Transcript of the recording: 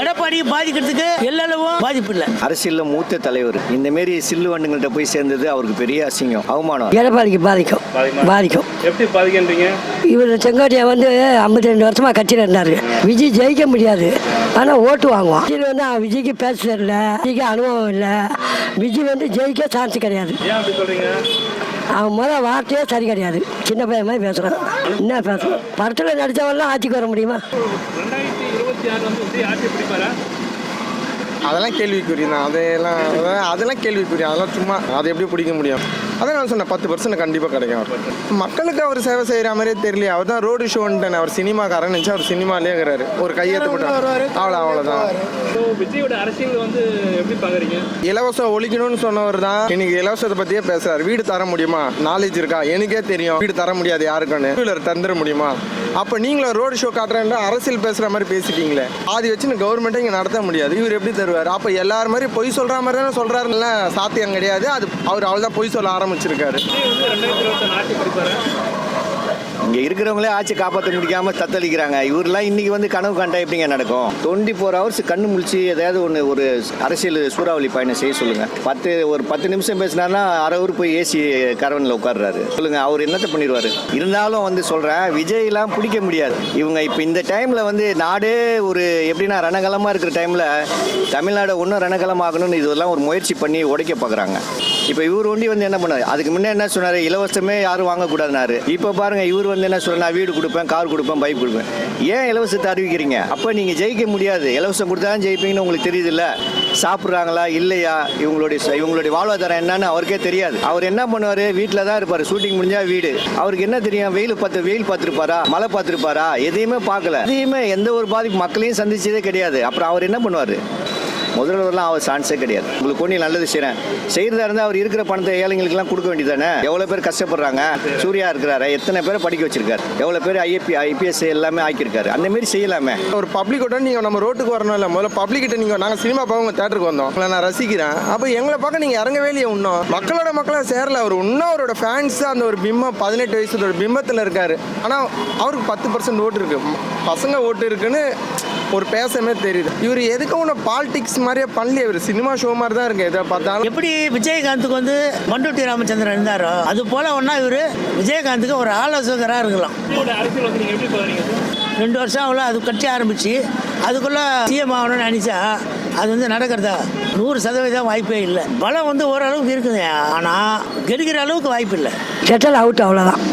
எடப்பாடியை பாதிக்கிறதுக்கு எல்லளவும் பாதிப்பு இல்லை. அரசியல்ல மூத்த தலைவர். இந்த மாரி சில்லு வண்டுங்கள்ட்ட போய் சேர்ந்தது அவருக்கு பெரிய அசிங்கம். அவமானம். எடப்பாடிக்கு பாதிக்கும். பாதிக்கும்? எப்படி பாதிக்கின்றீங்க? இவர் செங்கோட்டையை வந்து ஐம்பத்தி ரெண்டு வருஷமா கட்சியில் இருந்தார் விஜய் ஜெயிக்க முடியாது. ஆனால் ஓட்டு வாங்குவான். விஜய் வந்து அவன் விஜய்க்கு பேச தெரியல விஜய்க்கு அனுபவம் இல்லை. விஜய் வந்து ஜெயிக்க சான்ஸ் கிடையாது. ஏன் அப்படி சொல்றீங்க? அவன் முதல் வார்த்தையே சரி கிடையாது. சின்ன பையன் மாதிரி பேசுகிறான் என்ன பேசுகிறான் படத்தில் நடித்தவெல்லாம் ஆட்சிக்கு வர முடியுமா? ரெண்டாயிரத்தி இருபத்தி ஆறு வந்து விஜய் ஆட்சி பிடிப்பாரா அதெல்லாம் கேள்விக்குறி தான். அதெல்லாம் அதெல்லாம் அதெல்லாம் கேள்விக்குறி. அதெல்லாம் சும்மா அதை எப்படி பிடிக்க முடியும்? அதான் நான் சொன்னேன் பத்து பர்சன்ட் கண்டிப்பாக கிடைக்கும். அவருக்கு. மக்களுக்கு அவர் சேவை செய்கிற மாதிரியே தெரியல அவர் தான் ரோடு ஷோன்ட்டு அவர் சினிமாக்காரன் நினச்சி அவர் சினிமாலேயே இருக்கிறாரு. ஒரு கையெழுத்து போட்டு அவ்வளோ அவ்வளோதான் விஜயோட அரசியல் வந்து எப்படி பாக்குறீங்க? இலவசம் ஒழிக்கணும்னு சொன்னவர் தான் இன்னைக்கு இலவசத்தை பற்றியே பேசுறாரு. வீடு தர முடியுமா? நாலேஜ் இருக்கா? எனக்கே தெரியும். வீடு தர முடியாது யாருக்குன்னு. வீலர் தந்துட முடியுமா? அப்போ நீங்களும் ரோடு ஷோ காட்டுறேன் அரசியல் பேசுகிற மாதிரி பேசிட்டீங்களே. ஆதி வச்சு கவர்மெண்ட்டை இங்கே நடத்த முடியாது. இவர் எப்படி தருவார்? அப்போ எல்லாரும் மாதிரி பொய் சொல்கிற மாதிரி தானே சொல்கிறாருல்ல சாத்தியம் கிடையாது. அது அவர் அவள் தான் பொய் சொல்ல ஆரம்பிச்சிருக்காரு. இங்கே இங்க இருக்கிறவங்களே ஆட்சி காப்பாற்ற முடியாம தத்தளிக்கிறாங்க. இவரெல்லாம் இன்னைக்கு வந்து கனவு கண்டா எப்படிங்க நடக்கும்? டுவெண்ட்டி ஃபோர் ஹவர்ஸ் கண்ணு முழிச்சு ஏதாவது ஒன்று ஒரு அரசியல் சூறாவளி பயணம் செய்ய சொல்லுங்க. பத்து ஒரு பத்து நிமிஷம் பேசினாருன்னா அரை ஊர் போய் ஏசி கரவனில் உட்கார்றாரு. சொல்லுங்க அவர் என்னத்தை பண்ணிடுவாரு? இருந்தாலும் வந்து சொல்கிறேன் விஜய்லாம் பிடிக்க முடியாது. இவங்க இப்போ இந்த டைமில் வந்து நாடே ஒரு எப்படின்னா ரணகலமாக இருக்கிற டைமில் தமிழ்நாடு ஒன்றும் ரணகலமாகணும்னு இதெல்லாம் ஒரு முயற்சி பண்ணி உடைக்க பார்க்குறாங்க இப்போ இவர் ஒண்டி வந்து என்ன பண்ணாரு? அதுக்கு முன்னே என்ன சொன்னார்? இலவசமே யாரும் வாங்கக்கூடாதுனாரு. இப்போ பாருங்க இவர் வந்து என்ன சொன்னா நான் வீடு கொடுப்பேன் கார் கொடுப்பேன் பைக் கொடுப்பேன். ஏன் இலவசத்தை அறிவிக்கிறீங்க? அப்போ நீங்கள் ஜெயிக்க முடியாது. இலவசம் கொடுத்தா தான் ஜெயிப்பீங்கன்னு உங்களுக்கு தெரியுதுல்ல. சாப்பிட்றாங்களா இல்லையா? இவங்களுடைய இவங்களுடைய வாழ்வாதாரம் என்னன்னு அவருக்கே தெரியாது. அவர் என்ன பண்ணுவார்? வீட்டில் தான் இருப்பார். ஷூட்டிங் முடிஞ்சா வீடு. அவருக்கு என்ன தெரியும்? வெயில் பார்த்து வெயில் பார்த்துருப்பாரா? மழை பார்த்துருப்பாரா? எதையுமே பார்க்கல. எதையுமே எந்த ஒரு பாதிப்பு மக்களையும் சந்திச்சதே கிடையாது. அப்புறம் அவர் என்ன பண்ணுவார்? முதல்வர்லாம் அவர் சான்ஸே கிடையாது. உங்களுக்கு ஒன்றும் நல்லது செய்கிறேன் செய்கிறதா இருந்தால் அவர் இருக்கிற பணத்தை ஏழைங்களுக்குலாம் கொடுக்க வேண்டியதானே எவ்வளோ பேர் கஷ்டப்படுறாங்க? சூர்யா இருக்கிறாரு? எத்தனை பேரை படிக்க வச்சிருக்காரு? எவ்வளோ பேர் ஐஏபி ஐபிஎஸ் எல்லாமே ஆக்கியிருக்காரு. அந்த மாதிரி செய்யலாமே. ஒரு பப்ளிக்கோட நீங்கள் நம்ம ரோட்டுக்கு வரணும் இல்லை முதல்ல பப்ளிக்கிட்ட நீங்கள் நாங்கள் சினிமா பார்க்க உங்கள் தேட்டருக்கு வந்தோம். நான் ரசிக்கிறேன். அப்போ எங்களை பார்க்க நீங்கள் இறங்கவே இல்லையே இன்னும். மக்களோட மக்களாக சேரல. அவர் இன்னும் அவரோட ஃபேன்ஸ் அந்த ஒரு பிம்பம் பதினெட்டு வயசுல ஒரு பிம்பத்தில் இருக்காரு. ஆனால் அவருக்கு பத்து பர்சன்ட் ஓட்டு இருக்கு. பசங்க ஓட்டு இருக்குன்னு ஒரு பேசமே தெரியுது. இவர் எதுக்கு ஒன்று பாலிடிக்ஸ் மாதிரியே பண்ணலையே? இவர் சினிமா ஷோ மாதிரி தான் இருக்கு எதை பார்த்தாலும். எப்படி விஜயகாந்துக்கு வந்து மண்டுட்டி ராமச்சந்திரன் இருந்தாரோ அது போல ஒன்றா இவர் விஜயகாந்துக்கு ஒரு ஆலோசகராக இருக்கலாம். ரெண்டு வருஷம் அவ்வளோ அது கட்சி ஆரம்பிச்சு அதுக்குள்ளே சிஎம் ஆகணும்னு நினச்சா அது வந்து நடக்கிறதா? நூறு சதவீதம் வாய்ப்பே இல்லை. பலம் வந்து ஓரளவுக்கு இருக்குது ஆனால் கெடுக்கிற அளவுக்கு வாய்ப்பு இல்லை. செட்டல் அவுட் அவ்வளோதான்